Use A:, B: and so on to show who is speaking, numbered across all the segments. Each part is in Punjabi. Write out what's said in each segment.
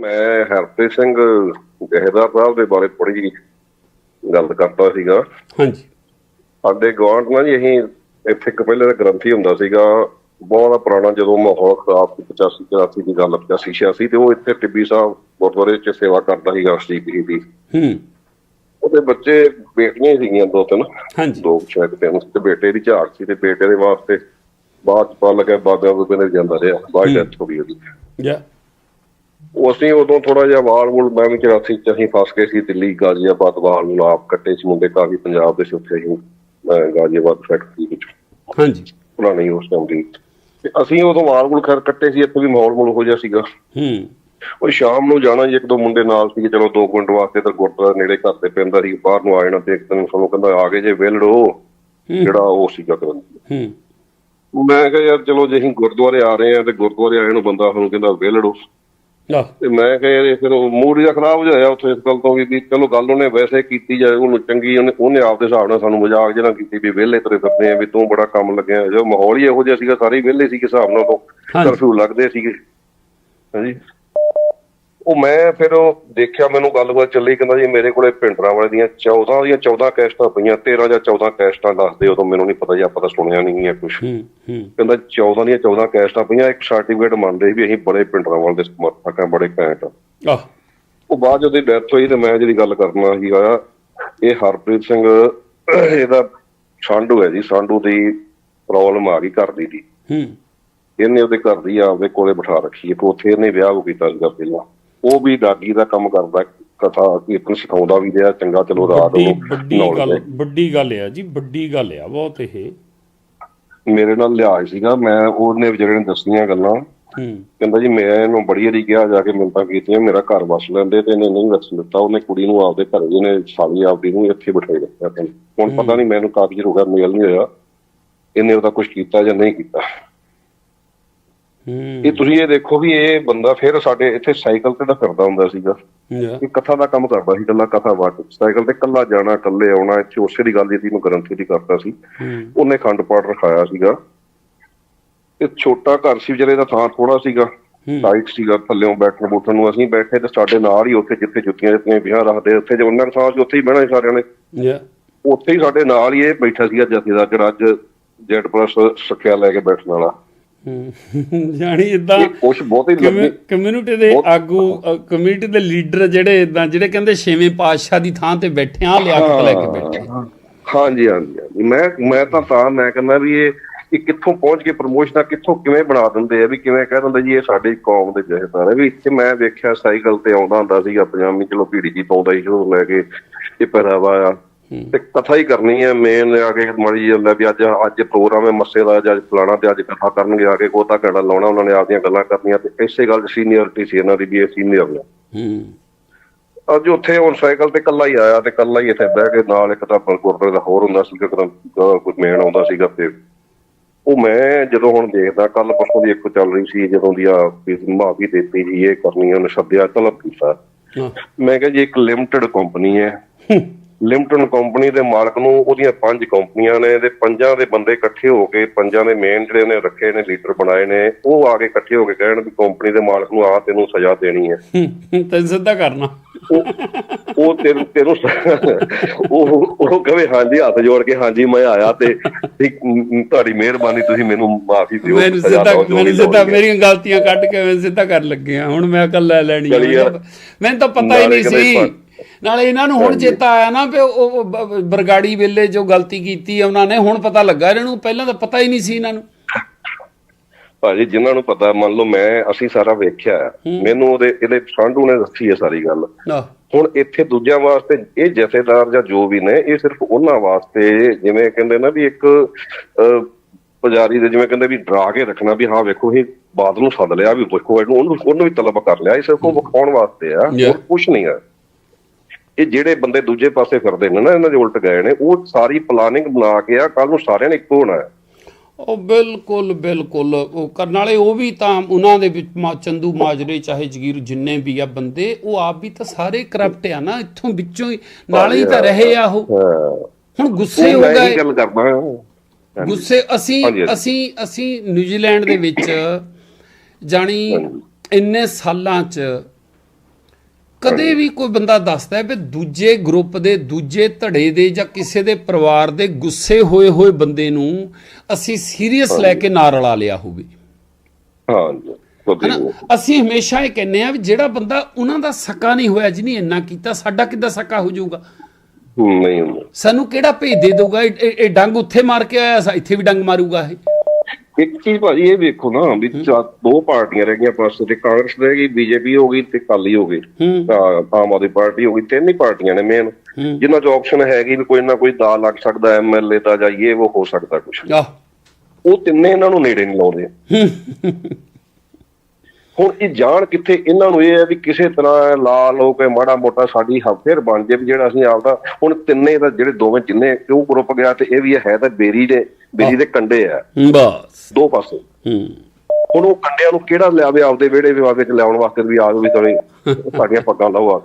A: ਮੈਂ ਹਰਪ੍ਰੀਤ ਸਿੰਘ ਜਹੇਦਾਰ ਸਾਹਿਬ ਦੇ ਬਾਰੇ ਥੋੜੀ ਗੱਲ ਕਰਦਾ ਸੀਗਾ।
B: ਹਾਂਜੀ।
A: ਸਾਡੇ ਗਵਾਂਢ ਨਾਲ ਜੀ ਅਸੀਂ ਇੱਥੇ ਇੱਕ ਪਹਿਲੇ ਦਾ ਗ੍ਰੰਥੀ ਹੁੰਦਾ ਸੀਗਾ ਬਹੁਤ ਪੁਰਾਣਾ ਜਦੋਂ ਮਾਹੌਲ ਖਰਾਬ ਸੀ 85 84 ਦੀ ਗੱਲ 85 86 ਤੇ ਉਹ ਇੱਥੇ ਟਿੱਬੀ ਸਾਹਿਬ ਗੁਰਦੁਆਰੇ 'ਚ ਸੇਵਾ ਕਰਦਾ ਸੀਗਾ ਅਸ਼ਟੀਕ ਦੀ।
B: ਹੂੰ।
A: ਉਹਦੇ ਬੱਚੇ ਬੇਟੀਆਂ ਹੀ ਸੀਗੀਆਂ ਦੋ ਤਿੰਨ।
B: ਹਾਂਜੀ।
A: ਦੋ ਸ਼ਾਇਦ ਤਿੰਨ। ਤੇ ਬੇਟੇ ਦੀ ਝਾੜ ਸੀ ਤੇ ਬੇਟੇ ਦੇ ਵਾਸਤੇ ਬਾਅਦ ਚ ਪਾ ਬਾਬਿਆਂ ਬੁਬੇ ਨੇ ਜਾਂਦਾ ਰਿਹਾ ਬਾਅਦ ਡੈਥ ਹੋ। ਗਈ ਉਹਦੀ।
B: ਜਾ
A: ਉਹ ਅਸੀਂ ਉਦੋਂ ਥੋੜਾ ਜਿਹਾ ਵਾਲ ਵੂਲ ਮੈਂ ਵੀ 84 ਚ ਅਸੀਂ ਫਸ ਗਏ ਸੀ ਦਿੱਲੀ ਗਾਜ਼ੀਆਬਾਦ ਵਾਲ ਨੂੰ ਆਪ ਕੱਟੇ ਸੀ ਮੁੰਡੇ ਕਾਫੀ ਪੰਜਾਬ ਦੇ ਉੱਥੇ ਮੈਂ ਗਾਜ਼ੀਆਬਾਦ ਫੈਕਟਰੀ ਵਿੱਚ
B: ਹਾਂਜੀ।
A: ਪੁਰਾਣੀ ਉਸ ਟਾਈਮ ਦੀ। ਤੇ ਅਸੀਂ ਉਦੋਂ ਵਾਲ ਵੂਲ ਖੈਰ ਕੱਟੇ ਸੀ ਇੱਥੇ ਵੀ ਮਾਹੌਲ ਮੂਲ ਹੋ ਜਾ ਸੀਗਾ।
B: ਹੂੰ।
A: ਉਹ ਸ਼ਾਮ ਨੂੰ ਜਾਣਾ ਜੀ ਇੱਕ ਦੋ ਮੁੰਡੇ ਨਾਲ ਸੀ ਚਲੋ 2 ਮਿੰਟ ਵਾਸਤੇ ਤਾਂ ਗੁਰਦੁਆਰਾ ਨੇੜੇ ਘਰ ਦੇ ਪੈਂਦਾ ਸੀ ਬਾਹਰ ਨੂੰ ਆ ਜਾਣਾ ਤੇ ਇੱਕ ਦਿਨ ਸਾਨੂੰ ਕਹਿੰਦਾ ਆ ਗਏ ਜੇ ਵੇਲੜੋ ਜਿਹੜਾ ਉਹ ਸੀਗਾ ਕਰਨ
B: ਹੂੰ।
A: ਮੈਂ ਕਿਹਾ ਯਾਰ ਚਲੋ ਜੇ ਅਸੀਂ ਗੁਰਦੁਆਰੇ ਆ ਰਹੇ ਆ ਤੇ ਗੁਰਦੁਆਰੇ ਆਏ ਨੂੰ ਬੰਦਾ ਸਾਨੂੰ ਕਹਿੰਦਾ ਵੇਲੜੋ ਤੇ ਮੈਂ ਕਿਹਾ ਫਿਰ ਉਹ ਮੂਡ ਜਿਹਾ ਖਰਾਬ ਹੋ ਜਾਇਆ ਉੱਥੇ ਇਸ ਗੱਲ ਤੋਂ ਵੀ ਚਲੋ ਗੱਲ ਉਹਨੇ ਵੈਸੇ ਕੀਤੀ ਜਾਏ ਉਹਨੂੰ ਚੰਗੀ ਉਹਨੇ ਉਹਨੇ ਆਪਦੇ ਹਿਸਾਬ ਨਾਲ ਸਾਨੂੰ ਮਜ਼ਾਕ ਜਿਹੜਾ ਕੀਤੀ ਵੀ ਵਿਹਲੇ ਤੇਰੇ ਫਿਰਦੇ ਆ ਵੀ ਤੂੰ ਬੜਾ ਕੰਮ ਲੱਗਿਆ ਜੋ ਮਾਹੌਲ ਹੀ ਇਹੋ ਜਿਹਾ ਸੀਗਾ ਸਾਰੇ ਵਿਹਲੇ ਸੀ ਹਿਸਾਬ ਨਾਲ ਤੋਂ। ਕਰਫਿਊ ਲੱਗਦੇ ਸੀਗੇ। ਹਾਂਜੀ। ਉਹ ਮੈਂ ਫਿਰ ਉਹ ਦੇਖਿਆ ਮੈਨੂੰ ਗੱਲਬਾਤ ਚੱਲੀ ਕਹਿੰਦਾ ਜੀ ਮੇਰੇ ਕੋਲੇ ਪਿੰਡਰਾਂ ਵਾਲੇ ਦੀਆਂ 14 ਦੀਆਂ 14 ਕੈਸਟਾਂ ਪਈਆਂ 13 ਜਾਂ 14 ਕੈਸਟਾਂ ਦੱਸਦੇ ਉਦੋਂ ਮੈਨੂੰ ਨਹੀਂ ਪਤਾ ਜੀ ਆਪਾਂ ਤਾਂ ਸੁਣਿਆ ਨਹੀਂ ਹੈ ਕੁਝ
B: ਹੂੰ ਹੂੰ।
A: ਕਹਿੰਦਾ 14 ਦੀਆਂ 14 ਕੈਸਟਾਂ ਪਈਆਂ ਇੱਕ ਸਰਟੀਫਿਕੇਟ ਮੰਨਦੇ ਵੀ ਅਸੀਂ ਬੜੇ ਪਿੰਡਰਾਂ ਵਾਲੇ ਦੇ ਸਮਰਥਕ ਆ ਬੜੇ ਘੈਂਟ। ਆ
B: ਆ
A: ਉਹ ਬਾਅਦ ਜਦੋਂ ਡੈਥ ਹੋਈ ਤੇ ਮੈਂ ਜਿਹੜੀ ਗੱਲ ਕਰਨਾ ਸੀ ਆ ਇਹ ਹਰਪ੍ਰੀਤ ਸਿੰਘ ਇਹਦਾ ਸਾਂਢੂ ਹੈ ਜੀ ਸਾਂਢੂ ਦੀ ਪ੍ਰੋਬਲਮ ਆ ਗਈ ਘਰ ਦੀ ਦੀ
B: ਹੂੰ।
A: ਇਹਨੇ ਉਹਦੇ ਘਰ ਦੀ ਆਪਦੇ ਕੋਲੇ ਬਿਠਾ ਰੱਖੀ ਇੱਕ ਉੱਥੇ ਇਹਨੇ ਵਿਆਹ ਉਹ ਕੀਤਾ ਸੀਗਾ ਪਹਿਲਾਂ। ਉਹ ਵੀ ਦਾਗੀ ਦਾ ਕੰਮ ਕਰਦਾ ਕਥਾ ਕੀਰਤਨ ਸਿਖਾਉਂਦਾ ਵੀ ਰਿਹਾ ਚੰਗਾ ਚਲੋ ਰਾਤ ਨੂੰ
B: ਵੱਡੀ ਗੱਲ। ਵੱਡੀ ਗੱਲ ਆ ਜੀ ਵੱਡੀ ਗੱਲ ਆ ਬਹੁਤ ਇਹ।
A: ਮੇਰੇ ਨਾਲ ਲਿਆਜ ਸੀਗਾ ਮੈਂ ਉਹਨੇ ਵਿਚਾਰੇ ਨੇ ਦੱਸੀਆਂ ਗੱਲਾਂ।
B: ਹੂੰ।
A: ਕਹਿੰਦਾ ਜੀ ਮੈਂ ਇਹਨੂੰ ਬੜੀ ਵਾਰੀ ਕਿਹਾ ਜਾ ਕੇ ਮਿੰਤਾਂ ਕੀਤੀਆਂ ਮੇਰਾ ਘਰ ਵਸ ਲੈਂਦੇ ਤੇ ਇਹਨੇ ਨਹੀਂ ਵਸਣ ਦਿੱਤਾ ਉਹਨੇ ਕੁੜੀ ਨੂੰ ਆਪਦੇ ਘਰੇ ਜਿਹਨੇ ਸਾਲੀ ਆਪਦੀ ਨੂੰ ਇੱਥੇ ਬਿਠਾਈ ਰੱਖਿਆ। ਹੁਣ ਪਤਾ ਨਹੀਂ ਮੈਨੂੰ ਕਾਫੀ ਗਿਆ ਮੇਲ ਨਹੀਂ ਹੋਇਆ। ਇਹਨੇ ਉਹਦਾ ਕੁਝ ਕੀਤਾ ਜਾਂ ਨਹੀਂ ਕੀਤਾ। ਇਹ ਤੁਸੀਂ ਇਹ ਦੇਖੋ ਵੀ ਇਹ ਬੰਦਾ ਫਿਰ ਸਾਡੇ ਇੱਥੇ ਸਾਈਕਲ ਤੇ ਤਾਂ ਫਿਰਦਾ ਹੁੰਦਾ ਸੀਗਾ। ਇਹ ਕਥਾ ਦਾ ਕੰਮ ਕਰਦਾ ਸੀ ਕੱਲਾ ਕਥਾ ਬਾਟ ਸਾਈਕਲ ਤੇ ਕੱਲਾ ਜਾਣਾ ਕੱਲੇ ਆਉਣਾ ਇੱਥੇ ਉਸੇ ਦੀ ਗੱਲ ਦੀ ਸੀ ਮੈਂ ਗ੍ਰੰਥੀ ਦੀ ਕਰਦਾ ਸੀ। ਉਹਨੇ ਖੰਡ ਪਾਠ ਰਖਾਇਆ ਸੀਗਾ। ਇਹ ਛੋਟਾ ਘਰ ਸੀ ਵਿਚਾਰੇ ਦਾ ਥਾਂ ਥੋੜਾ ਸੀਗਾ।
B: ਹੂੰ।
A: ਟਾਈਟ ਸੀਗਾ ਥੱਲੇੋਂ ਬੈਠਣ ਬੂਠਣ ਨੂੰ ਅਸੀਂ ਬੈਠੇ ਤੇ ਸਾਡੇ ਨਾਲ ਹੀ ਉੱਥੇ ਜਿੱਥੇ ਜੁੱਤੀਆਂ ਜਿੱਤੀਆਂ ਵਿਆਹ ਰੱਖਦੇ ਉੱਥੇ ਜੇ ਉਹਨਾਂ ਦਾ ਥਾਂ ਸੀ ਉੱਥੇ ਹੀ ਬਹਿਣਾ ਸੀ ਸਾਰਿਆਂ ਨੇ।
B: ਜਾ
A: ਉੱਥੇ ਹੀ ਸਾਡੇ ਨਾਲ ਹੀ ਇਹ ਬੈਠਾ ਸੀਗਾ ਜਥੇਦਾਰ ਜਿਹੜਾ ਅੱਜ ਜੈਟ ਪਲੱਸ ਸਿੱਖਿਆ ਲੈ ਕੇ ਬੈਠਣ ਵਾਲਾ।
B: ਜਾਣੀ ਇਦਾਂ
A: ਕੁਛ ਬਹੁਤ ਹੀ ਲੰਮੀ
B: ਕਮਿਊਨਿਟੀ ਦੇ ਆਗੂ ਕਮਿਊਨਿਟੀ ਦੇ ਲੀਡਰ ਜਿਹੜੇ ਇਦਾਂ ਜਿਹੜੇ ਕਹਿੰਦੇ ਛੇਵੇਂ ਪਾਤਸ਼ਾਹ ਦੀ ਥਾਂ ਤੇ ਬੈਠੇ ਆ ਲਿਆਕਤ ਲੈ ਕੇ ਬੈਠੇ
A: ਹਾਂਜੀ ਹਾਂਜੀ। ਮੈਂ ਮੈਂ ਤਾਂ ਤਾਂ ਮੈਂ ਕਹਿੰਦਾ ਵੀ ਇਹ ਇਹ ਕਿੱਥੋਂ ਪਹੁੰਚ ਕੇ ਪ੍ਰਮੋਸ਼ਨਾਂ ਕਿੱਥੋਂ ਕਿਵੇਂ ਬਣਾ ਦਿੰਦੇ ਆ ਵੀ ਕਿਵੇਂ ਕਹਿ ਦਿੰਦੇ ਜੀ ਇਹ ਸਾਡੀ ਕੌਮ ਦੇ ਜਹੇਦਾਰ ਹੈ ਵੀ ਇੱਥੇ ਮੈਂ ਵੇਖਿਆ ਸਾਈਕਲ ਤੇ ਆਉਂਦਾ ਹੁੰਦਾ ਸੀਗਾ ਪਜਾਮੀ ਚਲੋ ਭੀੜੀ ਜੀ ਪਾਉਂਦਾ ਸੀ ਸ਼ੁਰੂ ਲੈ ਕੇ ਇਹ ਪਹਿਰਾਵਾ ਆ। ਤੇ ਕਥਾ ਹੀ ਕਰਨੀ ਹੈ ਮੇਨ ਆ ਕੇ ਮਾੜੀ ਜਿਹੀ ਹੁੰਦਾ ਵੀ ਅੱਜ ਅੱਜ ਪ੍ਰੋਗਰਾਮ ਹੈ ਮੱਸੇ ਦਾ ਜਾਂ ਅੱਜ ਫਲਾਣਾ ਤੇ ਅੱਜ ਕਥਾ ਕਰਨਗੇ ਆ ਕੇ ਕੋਤਾ ਘੜਾ ਲਾਉਣਾ ਉਹਨਾਂ ਨੇ ਆਪਦੀਆਂ ਗੱਲਾਂ ਕਰਨੀਆਂ ਤੇ ਇਸੇ ਗੱਲ ਸੀਨੀਅਰਿਟੀ ਸੀ ਇਹਨਾਂ ਦੀ ਵੀ ਇਹ ਸੀਨੀਅਰ ਨੇ।
B: ਹੂੰ।
A: ਅੱਜ ਉੱਥੇ ਹੁਣ ਸਾਈਕਲ ਤੇ ਕੱਲਾ ਹੀ ਆਇਆ ਤੇ ਕੱਲਾ ਹੀ ਇੱਥੇ ਬਹਿ ਕੇ ਨਾਲ ਇੱਕ ਤਾਂ ਗੁਰਦੁਆਰੇ ਦਾ ਹੋਰ ਹੁੰਦਾ ਸੀਗਾ ਕਦਮ ਕੋਈ ਮੇਨ ਆਉਂਦਾ ਸੀਗਾ ਤੇ ਉਹ ਮੈਂ ਜਦੋਂ ਹੁਣ ਦੇਖਦਾ ਕੱਲ ਪਰਸੋਂ ਦੀ ਇੱਕ ਚੱਲ ਰਹੀ ਸੀ ਜਦੋਂ ਦੀ ਆ ਮਾਫੀ ਦਿੱਤੀ ਜੀ ਇਹ ਕਰਨੀ ਉਹਨੇ ਸੱਦਿਆ ਤਲਬ ਕੀਤਾ ਮੈਂ ਕਿਹਾ ਜੀ ਇੱਕ ਲਿਮਟਿਡ ਕੰਪਨੀ ਹੈ। ਲਿਮਟਿਡ ਕੰਪਨੀ ਦੇ ਮਾਲਕ ਨੂੰ ਉਹਦੀਆਂ ਪੰਜ ਕੰਪਨੀਆਂ ਨੇ ਤੇ ਪੰਜਾਂ ਦੇ ਬੰਦੇ ਇਕੱਠੇ ਹੋ ਕੇ ਪੰਜਾਂ ਦੇ ਮੇਨ ਜਿਹੜੇ ਨੇ ਰੱਖੇ ਨੇ ਲੀਡਰ ਬਣਾਏ ਨੇ ਉਹ ਆ ਕੇ ਇਕੱਠੇ ਹੋ ਕੇ ਕਹਿਣ ਵੀ ਕੰਪਨੀ ਦੇ ਮਾਲਕ ਨੂੰ ਆ ਤੈਨੂੰ ਸਜ਼ਾ ਦੇਣੀ ਹੈ।
B: ਤੈਨੂੰ ਸਿੱਧਾ ਕਰਨਾ।
A: ਉਹ ਤੈਨੂੰ ਤੈਨੂੰ ਉਹ ਉਹ ਕਹੇ ਹਾਂਜੀ ਹੱਥ ਜੋੜ ਕੇ ਹਾਂਜੀ ਮੈਂ ਆਇਆ ਤੇ ਤੁਹਾਡੀ ਮਿਹਰਬਾਨੀ ਤੁਸੀਂ ਮੈਨੂੰ ਮਾਫੀ ਦਿਓ
B: ਮੈਨੂੰ ਸਿੱਧਾ ਮੈਨੂੰ ਸਿੱਧਾ। ਮੇਰੀਆਂ ਗਲਤੀਆਂ ਕੱਢ ਕੇ ਮੈਂ ਸਿੱਧਾ ਕਰ ਲੱਗੇ ਆ ਹੁਣ ਮੈਂ ਅਕਲ ਲੈ ਲੈਣੀ। ਮੈਨੂੰ ਤਾਂ ਪਤਾ ਹੀ ਨਹੀਂ ਸੀ। ਨਾਲੇ ਇਹਨਾਂ ਨੂੰ ਹੁਣ ਚੇਤਾ ਆਇਆ ਨਾ ਵੀ ਉਹ ਬਰਗਾੜੀ ਵੇਲੇ ਜੋ ਗਲਤੀ ਕੀਤੀ ਆ ਉਹਨਾਂ ਨੇ ਹੁਣ ਪਤਾ ਲੱਗਾ ਇਹਨਾਂ ਨੂੰ ਪਹਿਲਾਂ ਤਾਂ ਪਤਾ ਹੀ ਨਹੀਂ ਸੀ ਇਹਨਾਂ ਨੂੰ।
A: ਭਾਜੀ ਜਿਨ੍ਹਾਂ ਨੂੰ ਪਤਾ ਮੰਨ ਲਓ ਮੈਂ ਅਸੀਂ ਸਾਰਾ ਵੇਖਿਆ। ਮੈਨੂੰ ਉਹਦੇ ਇਹਦੇ ਸਾਂਢੂ ਨੇ ਦੱਸੀ ਹੈ ਸਾਰੀ ਗੱਲ। ਹੁਣ ਇੱਥੇ ਦੂਜਿਆਂ ਵਾਸਤੇ ਇਹ ਜਥੇਦਾਰ ਜਾਂ ਜੋ ਵੀ ਨੇ ਇਹ ਸਿਰਫ ਉਹਨਾਂ ਵਾਸਤੇ ਜਿਵੇਂ ਕਹਿੰਦੇ ਨਾ ਵੀ ਇੱਕ ਪੁਜਾਰੀ ਦੇ ਜਿਵੇਂ ਕਹਿੰਦੇ ਵੀ ਡਰਾ ਕੇ ਰੱਖਣਾ ਵੀ ਹਾਂ ਵੇਖੋ ਇਹ ਬਾਦ ਨੂੰ ਸੱਦ ਲਿਆ ਵੀ ਵੇਖੋ ਇਹਨੂੰ ਉਹਨੂੰ ਵੀ ਤਲਬ ਕਰ ਲਿਆ ਇਹ ਸਿਰਫ ਉਹ ਵਿਖਾਉਣ ਵਾਸਤੇ ਆ. ਹੋਰ ਕੁਝ ਨਹੀਂ ਹੈ ਇਹ ਜਿਹੜੇ ਬੰਦੇ ਦੂਜੇ ਪਾਸੇ ਫਿਰਦੇ ਨੇ ਨਾ ਇਹਨਾਂ ਦੇ ਉਲਟ ਗਏ ਨੇ ਉਹ ਸਾਰੀ ਪਲਾਨਿੰਗ ਬਣਾ ਕੇ ਆ ਕੱਲ ਨੂੰ ਸਾਰਿਆਂ ਨੇ ਇੱਕੋ ਹੋਣਾ ਹੈ।
B: ਉਹ ਬਿਲਕੁਲ ਬਿਲਕੁਲ। ਉਹ ਕਰਨ ਵਾਲੇ ਉਹ ਵੀ ਤਾਂ ਉਹਨਾਂ ਦੇ ਵਿੱਚ ਮਾ- ਚੰਦੂ ਮਾਜਰੇ ਚਾਹੇ ਜਗੀਰ ਜਿੰਨੇ ਵੀ ਆ ਬੰਦੇ ਉਹ ਆਪ ਵੀ ਤਾਂ ਸਾਰੇ ਕਰਪਟ ਆ ਨਾ ਇੱਥੋਂ ਵਿੱਚੋਂ ਹੀ ਨਾਲ ਹੀ ਤਾਂ ਰਹੇ ਆ ਉਹ। ਹੁਣ ਗੁੱਸੇ ਹੋ ਗਏ।
A: ਗੱਲ ਕਰਦਾ
B: ਗੁੱਸੇ ਅਸੀਂ। ਅਸੀਂ ਅਸੀਂ ਨਿਊਜ਼ੀਲੈਂਡ ਦੇ ਵਿੱਚ ਜਾਣੀ ਇੰਨੇ ਸਾਲਾਂ ਚ ਕਦੇ ਵੀ ਕੋਈ ਬੰਦਾ ਦੱਸਦਾ ਹੈ ਵੀ ਦੂਜੇ ਗਰੁੱਪ ਦੇ ਦੂਜੇ ਧੜੇ ਦੇ ਜਾਂ ਕਿਸੇ ਦੇ ਪਰਿਵਾਰ ਦੇ ਗੁੱਸੇ ਹੋਏ ਹੋਏ ਬੰਦੇ ਨੂੰ ਅਸੀਂ ਸੀਰੀਅਸ ਲੈ ਕੇ ਨਾ ਰਲਾ ਲਿਆ ਹੋਵੇ।
A: ਹਾਂਜੀ।
B: ਅਸੀਂ ਹਮੇਸ਼ਾ ਇਹ ਕਹਿੰਨੇ ਆ ਵੀ ਜਿਹੜਾ ਬੰਦਾ ਉਹਨਾਂ ਦਾ ਸਕਾ ਨਹੀਂ ਹੋਇਆ ਜਿਹਨੇ ਇੰਨਾ ਕੀਤਾ ਸਾਡਾ ਕਿੱਦਾਂ ਸਕਾ ਹੋ ਜਾਊਗਾ?
A: ਨਹੀਂ
B: ਸਾਨੂੰ ਕਿਹੜਾ ਭੇਜ ਦੇ ਦਊਗਾ? ਇਹ ਡੰਗ ਉੱਥੇ ਮਾਰ ਕੇ ਆਇਆ ਸਾ ਇੱਥੇ ਵੀ ਡੰਗ ਮਾਰੂਗਾ ਇਹ।
A: ਇੱਕ ਚੀਜ਼ ਭਾਜੀ ਇਹ ਵੇਖੋ ਨਾ ਵੀ ਦੋ ਪਾਰਟੀਆਂ ਰਹਿ ਗਈਆਂ ਪਾਸੇ ਤੇ ਕਾਂਗਰਸ ਰਹਿ ਗਈ ਬੀਜੇਪੀ ਹੋ ਗਈ ਤੇ ਕਾਲੀ ਹੋ ਗਈ ਆ- ਆਮ ਆਦਮੀ ਪਾਰਟੀ ਹੋ ਗਈ ਤਿੰਨ ਹੀ ਪਾਰਟੀਆਂ ਨੇ ਮੇਨ ਜਿਨ੍ਹਾਂ 'ਚ ਆਪਸ਼ਨ ਹੈਗੀ ਵੀ ਕੋਈ ਨਾ ਕੋਈ ਦਾ ਲੱਗ ਸਕਦਾ ਐਮਐਲਏ ਦਾ ਜਾਂ ਇਹ ਉਹ ਹੋ ਸਕਦਾ ਕੁਝ ਉਹ ਤਿੰਨੇ ਇਹਨਾਂ ਨੂੰ ਨੇੜੇ ਨਹੀਂ ਲਾਉਂਦੇ। ਹੁਣ ਇਹ ਜਾਣ ਕਿੱਥੇ ਇਹਨਾਂ ਨੂੰ ਇਹ ਹੈ ਵੀ ਕਿਸੇ ਤਰ੍ਹਾਂ ਲਾਲ ਹੋ ਕੇ ਮਾੜਾ ਮੋਟਾ ਸਾਡੀ ਹਫੇਰ ਬਣ ਜੇ ਵੀ ਜਿਹੜਾ ਅਸੀਂ ਆਪਦਾ ਹੁਣ ਤਿੰਨੇ ਦਾ ਜਿਹੜੇ ਦੋਵੇਂ ਜਿੰਨੇ ਕਿਉਂ ਗਰੁੱਪ ਗਿਆ ਤੇ ਇਹ ਵੀ ਹੈ ਤਾਂ ਬੇਰੀ ਦੇ। ਬੇਰੀ ਦੇ ਕੰਡੇ ਆ।
B: ਬਸ।
A: ਦੋ ਪਾਸੇ।
B: ਹੂੰ।
A: ਹੁਣ ਉਹ ਕੰਡਿਆਂ ਨੂੰ ਕਿਹੜਾ ਲਿਆਵੇ ਆਪਦੇ ਵਿਹੜੇ ਵਿਵਾਹ ਵਿੱਚ ਲਿਆਉਣ ਵਾਸਤੇ ਵੀ ਆ ਜਾਓ ਵੀ ਤੁਸੀਂ ਸਾਡੀਆਂ ਪੱਗਾਂ ਲਾਓ ਆ।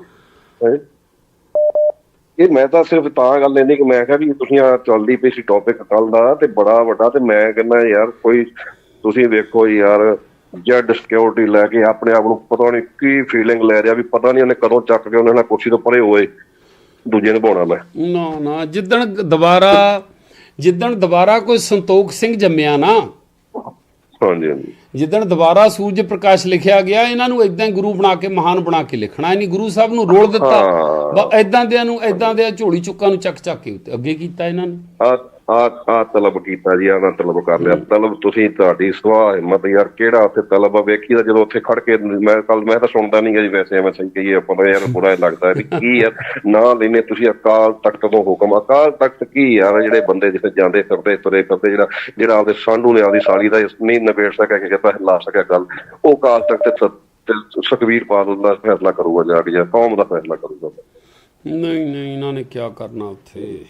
A: ਇਹ ਮੈਂ ਤਾਂ ਸਿਰਫ ਤਾਂ ਗੱਲ ਨਹੀਂ ਕਿ ਮੈਂ ਕਿਹਾ ਵੀ ਤੁਸੀਂ ਆ ਚੱਲਦੀ ਪਈ ਸੀ ਟੌਪਿਕ ਕੱਲ ਦਾ ਤੇ ਬੜਾ ਵੱਡਾ ਤੇ ਮੈਂ ਕਹਿੰਦਾ ਯਾਰ ਕੋਈ ਤੁਸੀਂ ਵੇਖੋ ਯਾਰ ਜੈਡ ਸਿਕਿਉਰਿਟੀ ਲੈ ਕੇ ਆਪਣੇ ਆਪ ਨੂੰ ਪਤਾ ਨਹੀਂ ਕੀ ਫੀਲਿੰਗ ਲੈ ਰਿਹਾ ਵੀ ਪਤਾ ਨਹੀਂ ਉਹਨੇ ਕਦੋਂ ਚੱਕ ਕੇ ਉਹਨਾਂ ਨਾਲ ਕੁਰਸੀ ਤੋਂ ਪਰੇ ਹੋਏ ਦੂਜੇ ਨੂੰ ਪਾਉਣਾ ਮੈਂ।
B: ਨਾ ਨਾ ਜਿੱਦਣ ਦੁਬਾਰਾ ਜਿੱਦਣ ਦੁਬਾਰਾ ਕੋਈ ਸੰਤੋਖ ਸਿੰਘ ਜੰਮਿਆ ਨਾ।
A: ਹਾਂਜੀ ਹਾਂਜੀ।
B: ਜਿੱਦਣ ਦੁਬਾਰਾ ਸੂਰਜ ਪ੍ਰਕਾਸ਼ ਲਿਖਿਆ ਗਿਆ ਇਹਨਾਂ ਨੂੰ ਇਦਾਂ ਗੁਰੂ ਬਣਾ ਕੇ ਮਹਾਨ ਬਣਾ ਕੇ ਲਿਖਣਾ। ਨਹੀਂ ਗੁਰੂ ਸਾਹਿਬ ਨੂੰ ਰੋਲ ਦਿੱਤਾ। ਇਦਾਂ ਦਿਆਂ ਨੂੰ ਇਦਾਂ ਦੇ ਝੋਲੀ ਚੁੱਕਾਂ ਨੂੰ ਚੱਕ ਚੱਕ ਕੇ ਉੱਤੇ ਅੱਗੇ ਕੀਤਾ ਇਹਨਾਂ ਨੇ।
A: ਆ ਆ ਤਲਬ ਕੀਤਾ ਜੀ ਆ ਨਾ ਤਲਬ ਕਰ ਲਿਆ। ਤਲਬ ਤੁਸੀਂ ਤੁਹਾਡੀ ਸਵਾਹ ਹਿੰਮਤ ਯਾਰ ਕਿਹੜਾ ਉੱਥੇ ਤਲਬ ਆ? ਵੇਖੀ ਦਾ ਜਦੋਂ ਉੱਥੇ ਖੜ ਕੇ ਮੈਂ ਕੱਲ ਮੈਂ ਤਾਂ ਸੁਣਦਾ ਨਹੀਂ ਜੀ ਵੈਸੇ ਐਵੇਂ ਸਹੀ ਕਹੀਏ ਆਪਾਂ ਤਾਂ ਯਾਰ ਬੁਰਾ ਲੱਗਦਾ ਵੀ ਕੀ ਯਾਰ ਨਾ ਲੈਨੇ ਤੁਸੀਂ ਅਕਾਲ ਤਖਤ ਤੋਂ ਹੁਕਮ। ਅਕਾਲ ਤਖਤ ਕੀ ਯਾਰ ਜਿਹੜੇ ਬੰਦੇ ਜਿੱਥੇ ਜਾਂਦੇ ਫਿਰਦੇ ਤੁਰੇ ਫਿਰਦੇ ਜਿਹੜਾ ਜਿਹੜਾ ਆਪਦੇ ਸਾਂਢੂ ਨੇ ਆਪਦੀ ਸਾਲੀ ਦਾ ਨਹੀਂ ਨਿਬੇੜ ਸਕਿਆ ਕਿ ਕਿਤਾ ਲਾ ਸਕਿਆ ਗੱਲ ਉਹ ਅਕਾਲ ਤਖਤ ਤੇ ਸੁਖਵੀਰ ਬਾਦਲ ਦਾ ਫੈਸਲਾ ਕਰੂਗਾ ਜਾ ਕੇ ਜਾਂ ਕੌਮ ਦਾ ਫੈਸਲਾ ਕਰੂਗਾ।
B: ਨਹੀਂ ਨਹੀਂ ਇਹਨਾਂ ਨੇ ਕੀ ਕਰਨਾ ਉੱਥੇ?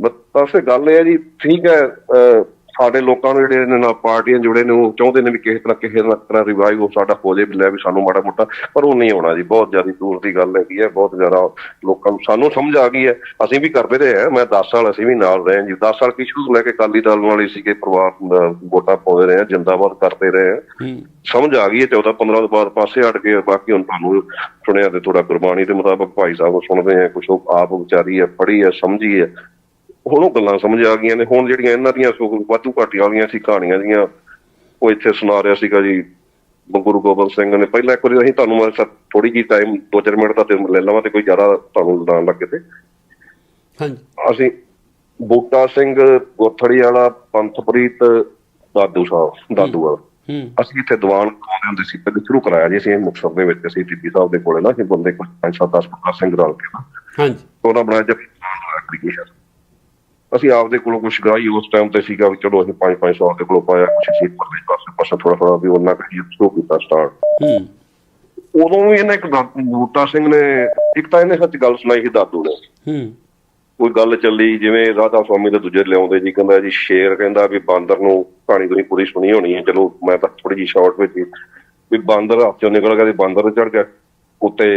A: ਬਸ ਗੱਲ ਇਹ ਹੈ ਜੀ ਠੀਕ ਹੈ ਸਾਡੇ ਲੋਕਾਂ ਨੂੰ ਜਿਹੜੇ ਇਹਨਾਂ ਨਾਲ ਪਾਰਟੀਆਂ ਜੁੜੇ ਨੇ ਉਹ ਚਾਹੁੰਦੇ ਨੇ ਵੀ ਕਿਸੇ ਤਰ੍ਹਾਂ ਕਿਸੇ ਨਾ ਤਰ੍ਹਾਂ ਰਿਵਾਈਵ ਉਹ ਸਾਡਾ ਹੋ ਜੇ ਵੀ ਲੈ ਵੀ ਸਾਨੂੰ ਮਾੜਾ ਮੋਟਾ ਪਰ ਉਹ ਨਹੀਂ ਹੋਣਾ ਜੀ ਬਹੁਤ ਜ਼ਿਆਦਾ ਦੂਰ ਦੀ ਗੱਲ ਹੈਗੀ ਹੈ ਬਹੁਤ ਜ਼ਿਆਦਾ ਲੋਕਾਂ ਨੂੰ ਸਾਨੂੰ ਸਮਝ ਆ ਗਈ ਹੈ ਅਸੀਂ ਵੀ ਕਰਦੇ ਰਹੇ ਹਾਂ ਮੈਂ 10 ਸਾਲ ਅਸੀਂ ਵੀ ਨਾਲ ਰਹੇ ਹਾਂ ਜੀ 10 ਸਾਲ ਕੀ ਸ਼ੁਰੂ ਤੋਂ ਲੈ ਕੇ ਕਾਲੀ ਦਲ ਵਾਲੀ ਸੀਗੇ ਪਰਿਵਾਰ ਵੋਟਾਂ ਪਾਉਂਦੇ ਰਹੇ ਹਾਂ ਜਿੰਦਾਬਾਦ ਕਰਦੇ ਰਹੇ ਹਾਂ।
B: ਹੂੰ।
A: ਸਮਝ ਆ ਗਈ ਹੈ 14 15 ਤੋਂ ਬਾਅਦ ਪਾਸੇ ਹਟ ਕੇ ਬਾਕੀ ਹੁਣ ਤੁਹਾਨੂੰ ਸੁਣਿਆ ਤੇ ਥੋੜਾ ਕੁਰਬਾਨੀ ਦੇ ਮੁਤਾਬਕ ਭਾਈ ਸਾਹਿਬ ਨੂੰ ਸੁਣਦੇ ਆ ਉਹ ਆਪ ਵਿਚਾਰੀ ਹੈ ਪੜ੍ਹੀ ਹੈ ਸਮਝੀ ਹੈ ਹੁਣ ਉਹ ਗੱਲਾਂ ਸਮਝ ਆ ਗਈਆਂ ਨੇ। ਹੁਣ ਜਿਹੜੀਆਂ ਇਹਨਾਂ ਦੀਆਂ ਵਾਧੂ ਘਾਟੀਆਂ ਵਾਲੀਆਂ ਸੀ ਕਹਾਣੀਆਂ ਦੀਆਂ ਉਹ ਇੱਥੇ ਸੁਣਾ ਰਿਹਾ ਸੀਗਾ ਜੀ ਗੁਰੂ ਗੋਬਿੰਦ ਸਿੰਘ ਨੇ। ਪਹਿਲਾਂ ਇੱਕ ਵਾਰੀ ਅਸੀਂ ਤੁਹਾਨੂੰ ਮੈਂ ਥੋੜੀ ਜੀ ਟਾਈਮ 2-4 ਮਿੰਟ ਦਾ ਤੇ ਲੈ ਲਵਾਂ ਤੇ ਕੋਈ ਜ਼ਿਆਦਾ ਤੁਹਾਨੂੰ ਲਾਉਣ ਲੱਗੇ ਤੇ।
B: ਹਾਂਜੀ।
A: ਅਸੀਂ ਬੂਟਾ ਸਿੰਘ ਗੋਥੜੀ ਵਾਲਾ ਪੰਥਪ੍ਰੀਤ ਦਾਦੂ ਸਾਹਿਬ ਦਾਦੂ ਵਾਲਾ। ਅਸੀਂ ਇੱਥੇ ਦੀਵਾਨ ਕਰਾਉਂਦੇ ਹੁੰਦੇ ਸੀ। ਪਹਿਲੇ ਸ਼ੁਰੂ ਕਰਾਇਆ ਜੀ ਅਸੀਂ ਮੁਕਤਸਰ ਦੇ ਵਿੱਚ। ਅਸੀਂ ਟੀਪੀ ਸਾਹਿਬ ਦੇ ਕੋਲੇ ਨਾ ਅਸੀਂ ਬੰਦੇ ਕੋਈ 5-7 10 15 ਸਿੰਘ ਰਲ ਕੇ
B: ਹਾਂਜੀ।
A: ਉਹਨਾਂ ਬਣਾਇਆ ਜਦ ਐਪਲੀਕੇਸ਼ਨ ਅਸੀਂ ਆਪਦੇ ਕੋਲੋਂ ਕੁਝ ਗਾਈ ਉਸ ਟਾਈਮ ਤੇ ਸੀਗਾ ਵੀ ਚਲੋ ਅਸੀਂ 5-500 ਦੇ ਕੋਲੋਂ ਪਾਇਆ ਕੁਝ ਸੀ ਪਰਲੇ ਪਾਸੇ ਪਾਸੇ ਥੋੜਾ ਥੋੜਾ ਵੀ ਉਹਨਾਂ ਕਹੀ ਸ਼ੁਰੂ ਕੀਤਾ ਸਟਾਰਟ
B: ਹੂੰ
A: ਉਦੋਂ ਵੀ ਇਹਨੇ ਇੱਕ ਬੂਟਾ ਸਿੰਘ ਨੇ ਇੱਕ ਤਾਂ ਇਹਨੇ ਸੱਚ ਗੱਲ ਸੁਣਾਈ ਸੀ ਦਾਦੂ ਨੇ
B: ਹੂੰ
A: ਕੋਈ ਗੱਲ ਚੱਲੀ ਜਿਵੇਂ ਰਾਧਾ ਸਵਾਮੀ ਦੇ ਦੂਜੇ ਲਿਆਉਂਦੇ ਜੀ ਕਹਿੰਦਾ ਜੀ ਸ਼ੇਰ ਕਹਿੰਦਾ ਵੀ ਬਾਂਦਰ ਨੂੰ ਕਹਾਣੀ ਤੁਸੀਂ ਪੂਰੀ ਸੁਣੀ ਹੋਣੀ ਹੈ ਚਲੋ ਮੈਂ ਤਾਂ ਥੋੜੀ ਜਿਹੀ ਸ਼ਾਰਟ ਵਿੱਚ ਵੀ ਬਾਂਦਰ ਹੱਥ ਚੋਂ ਨਿਕਲ ਗਿਆ ਤੇ ਬਾਂਦਰ ਚੜ ਗਿਆ ਉੱਤੇ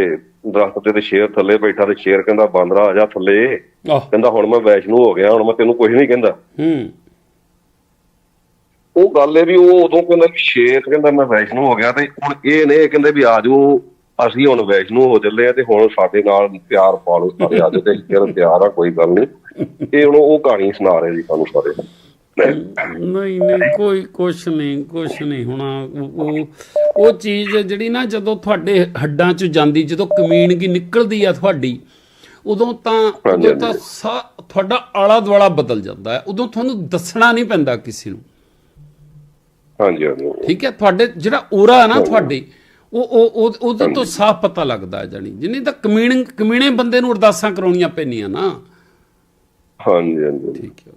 A: ਦਰਖਤ ਤੇ ਤੇ ਸ਼ੇਰ ਥੱਲੇ ਬੈਠਾ ਤੇ ਸ਼ੇਰ ਕਹਿੰਦਾ ਬਾਂਦਰਾ ਆ ਜਾ ਥੱਲੇ। ਕਹਿੰਦਾ ਹੁਣ ਮੈਂ ਵੈਸ਼ਨੂ ਹੋ ਗਿਆ ਹੁਣ ਮੈਂ ਤੈਨੂੰ ਕੁਝ ਨਹੀਂ ਕਹਿੰਦਾ।
B: ਹੂੰ।
A: ਉਹ ਗੱਲ ਹੈ ਵੀ ਉਹ ਉਦੋਂ ਕਹਿੰਦਾ ਵੀ ਸ਼ੇਰ ਕਹਿੰਦਾ ਮੈਂ ਵੈਸ਼ਨੂ ਹੋ ਗਿਆ। ਤੇ ਹੁਣ ਇਹ ਨੇ ਇਹ ਕਹਿੰਦੇ ਵੀ ਆ ਜਾਓ ਅਸੀਂ ਹੁਣ ਵੈਸ਼ਨੂ ਹੋ ਚੱਲੇ ਆ ਤੇ ਹੁਣ ਸਾਡੇ ਨਾਲ ਪਿਆਰ ਪਾ ਲਓ ਸਾਰੇ ਆ ਜਾਓ ਤੇ ਅਸੀਂ ਫਿਰ ਤਿਆਰ ਆ ਕੋਈ ਗੱਲ ਨਹੀਂ। ਇਹ ਹੁਣ ਉਹ ਕਹਾਣੀ ਸੁਣਾ ਰਹੇ ਜੀ ਸਾਨੂੰ ਸਾਰੇ।
B: ਨਹੀਂ ਨਹੀਂ ਕੋਈ ਕੁਛ ਨਹੀਂ ਕੁਛ ਨਹੀਂ ਹੋਣਾ। ਉਹ- ਉਹ ਚੀਜ਼ ਜਿਹੜੀ ਨਾ ਜਦੋਂ ਤੁਹਾਡੇ ਹੱਡਾਂ 'ਚ ਜਾਂਦੀ ਜਦੋਂ ਕਮੀਣਗੀ ਨਿਕਲਦੀ ਆ ਤੁਹਾਡੀ ਉਦੋਂ ਤਾਂ ਉਦੋਂ ਤਾਂ ਤੁਹਾਡਾ ਆਲਾ ਦੁਆਲਾ ਬਦਲ ਜਾਂਦਾ ਹੈ। ਉਦੋਂ ਤੁਹਾਨੂੰ ਦੱਸਣਾ ਨਹੀਂ ਪੈਂਦਾ ਕਿਸੇ ਨੂੰ।
A: ਹਾਂਜੀ ਹਾਂਜੀ
B: ਠੀਕ ਹੈ ਤੁਹਾਡੇ ਜਿਹੜਾ ਔਰਾ ਹੈ ਨਾ ਤੁਹਾਡੇ ਉਹ ਉਹ ਉਹ- ਉਹਦੇ ਤੋਂ ਸਾਫ਼ ਪਤਾ ਲੱਗਦਾ ਜਾਨੀ ਜਿੰਨੀ ਤਾਂ ਕਮੀਣ ਕਮੀਣੇ ਬੰਦੇ ਨੂੰ ਅਰਦਾਸਾਂ ਕਰਾਉਣੀਆਂ ਪੈਣੀਆਂ ਨਾ।
A: ਹਾਂਜੀ ਹਾਂਜੀ।
B: ਠੀਕ ਹੈ।